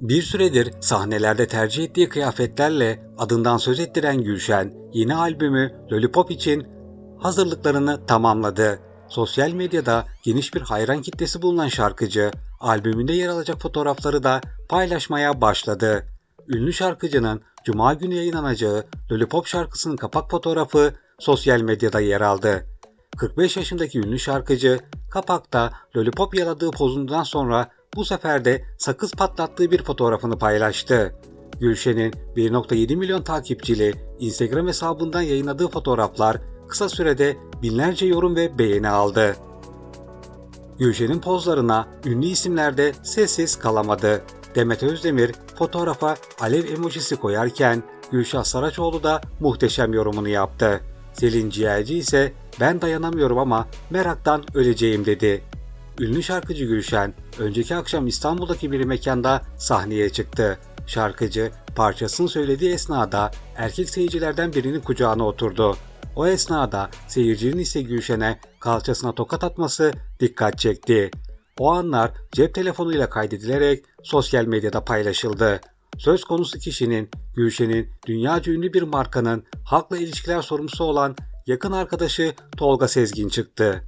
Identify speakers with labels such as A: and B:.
A: Bir süredir sahnelerde tercih ettiği kıyafetlerle adından söz ettiren Gülşen, yeni albümü Lollipop için hazırlıklarını tamamladı. Sosyal medyada geniş bir hayran kitlesi bulunan şarkıcı, albümünde yer alacak fotoğrafları da paylaşmaya başladı. Ünlü şarkıcının Cuma günü yayınlanacağı Lollipop şarkısının kapak fotoğrafı sosyal medyada yer aldı. 45 yaşındaki ünlü şarkıcı kapakta lollipop yaladığı pozundan sonra bu sefer de sakız patlattığı bir fotoğrafını paylaştı. Gülşen'in 1.7 milyon takipçili Instagram hesabından yayınladığı fotoğraflar kısa sürede binlerce yorum ve beğeni aldı. Gülşen'in pozlarına ünlü isimler de sessiz kalamadı. Demet Özdemir fotoğrafa alev emojisi koyarken Gülşah Saraçoğlu da muhteşem yorumunu yaptı. Selin Ciğerci ise ben dayanamıyorum ama meraktan öleceğim dedi. Ünlü şarkıcı Gülşen önceki akşam İstanbul'daki bir mekanda sahneye çıktı. Şarkıcı parçasını söylediği esnada erkek seyircilerden birinin kucağına oturdu. O esnada seyircinin ise Gülşen'e kalçasına tokat atması dikkat çekti. O anlar cep telefonuyla kaydedilerek sosyal medyada paylaşıldı. Söz konusu kişinin Gülşen'in dünyaca ünlü bir markanın halkla ilişkiler sorumlusu olan yakın arkadaşı Tolga Sezgin çıktı.